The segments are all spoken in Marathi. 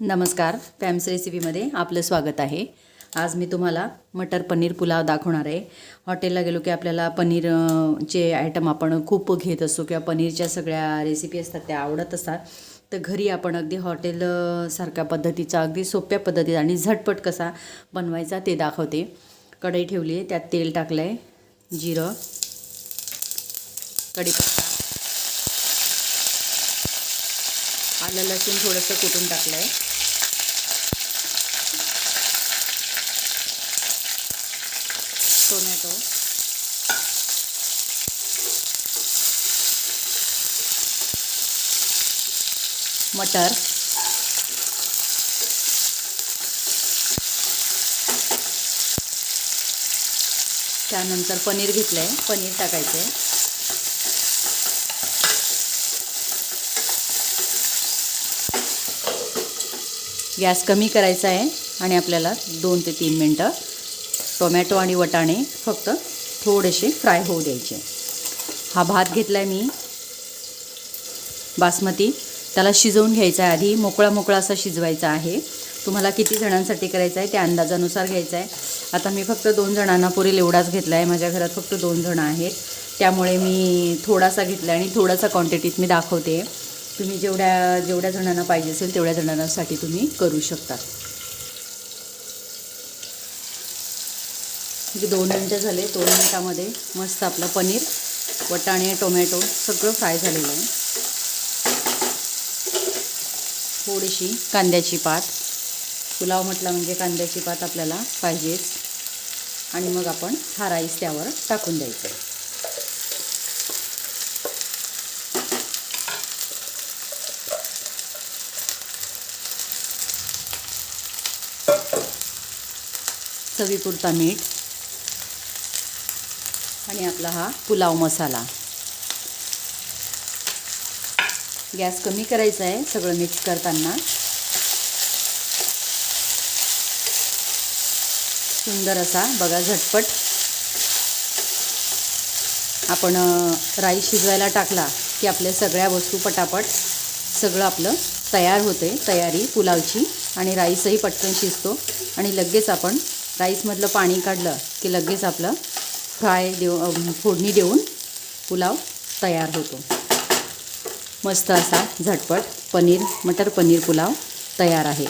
नमस्कार पॅम्स रेसिपीमध्ये आपलं स्वागत आहे. आज मी तुम्हाला मटर पनीर पुलाव दाखवणार आहे. हॉटेलला गेलो की आपल्याला पनीरचे आयटम आपण खूप घेत असतो किंवा पनीरच्या सगळ्या रेसिपी असतात त्या आवडत असतात. तर घरी आपण अगदी हॉटेलसारख्या पद्धतीचा अगदी सोप्या पद्धतीत आणि झटपट कसा बनवायचा ते दाखवते. कढई ठेवली आहे त्यात तेल टाकलं आहे जिरं कढीपत्ता आलं लसूण थोडंसं कुटून टाकलं आहे टोमॅटो. मटर. त्यानंतर पनीर घेतलं आहे पनीर टाकायचं आहे गॅस कमी करायचा आहे आणि आपल्याला दोन ते तीन मिनटं टोमॅटो आणि वटाणे फक्त थोडेसे फ्राय होऊ द्यायचे. हा भात घेतला आहे मी. बासमती. त्याला शिजवून घ्यायचा आहे आधी. मोकळा मोकळा असा शिजवायचा आहे. तुम्हाला किती जणांसाठी करायचं आहे त्या अंदाजानुसार घ्यायचं आहे आता मी फक्त दोन जणांना पुरेल एवढाच घेतला आहे माझ्या घरात फक्त दोन जणं आहेत. त्यामुळे मी थोडासा घेतला आहे आणि थोडासा क्वांटिटीत मी दाखवते. तुम्ही जेवढ्या जेवढ्या जणांना पाहिजे असेल तेवढ्या जणांसाठी तुम्ही करू शकता. म्हणजे दोन मिनटं झाले दोन मिनटामध्ये मस्त आपलं पनीर वटाणे टोमॅटो सगळं फ्राय झालेलं आहे. थोडीशी कांद्याची पात. पुलाव म्हटला म्हणजे कांद्याची पात आपल्याला पाहिजेच. आणि मग आपण हा राईस त्यावर टाकून द्यायचा आहे. चवीपुरता मीठ आणि आपला हा पुलाव मसाला. गॅस कमी करायचा आहे सगळं मिक्स करताना. सुंदर असा बघा झटपट. आपण राईस शिजवायला टाकला की आपल्या सगळ्या वस्तू पटापट सगळं आपलं तयार होते तयारी पुलावची. आणि राईसही पटकन शिजतो. आणि लगेच आपण राईसमधलं पाणी काढलं की लगेच आपलं फ्राय देऊ फोडणी देऊन पुलाव तयार होतो. मस्त असा झटपट पनीर मटर पनीर पुलाव तयार आहे.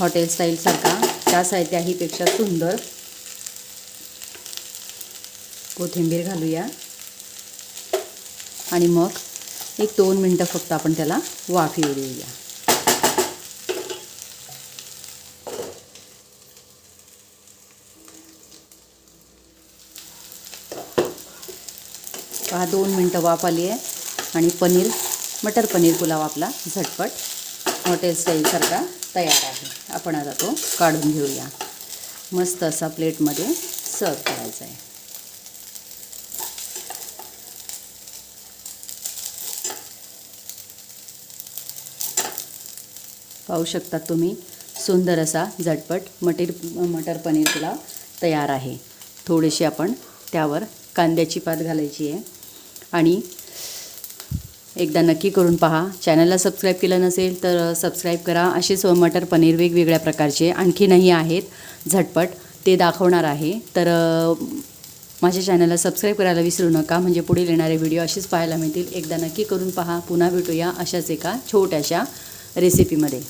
हॉटेल स्टाईलसारखा त्या साहित्याहीपेक्षा सुंदर. कोथिंबीर घालूया. आणि मग एक दोन मिनटं फक्त आपण त्याला वाफ येऊ देऊया. पहा दोन मिनटं वाफ आली आहे. आणि पनीर मटर पनीर पुलाव आपला झटपट हॉटेल स्टाईलसारखा तयार आहे. आपण आता तो काढून घेऊया. मस्त असा प्लेटमध्ये सर्व करायचा आहे. पाहू शकता तुम्ही सुंदर असा झटपट मटीर मटर पनीर पुलाव तयार आहे. थोडीशी आपण त्यावर कांद्याची पात घालायची आहे. आणि एकदा नक्की करून पहा. चॅनलला सबस्क्राईब केलं नसेल तर सबस्क्राईब करा. असेच मटर पनीर वेगवेगळ्या प्रकारचे आणखीनही आहेत. झटपट ते दाखवणार आहे. तर माझ्या चॅनलला सबस्क्राईब करायला विसरू नका. म्हणजे पुढील येणारे व्हिडिओ असेच पाहायला मिळतील. एकदा नक्की करून पहा. पुन्हा भेटूया अशाच एका छोट्याशा रेसिपीमध्ये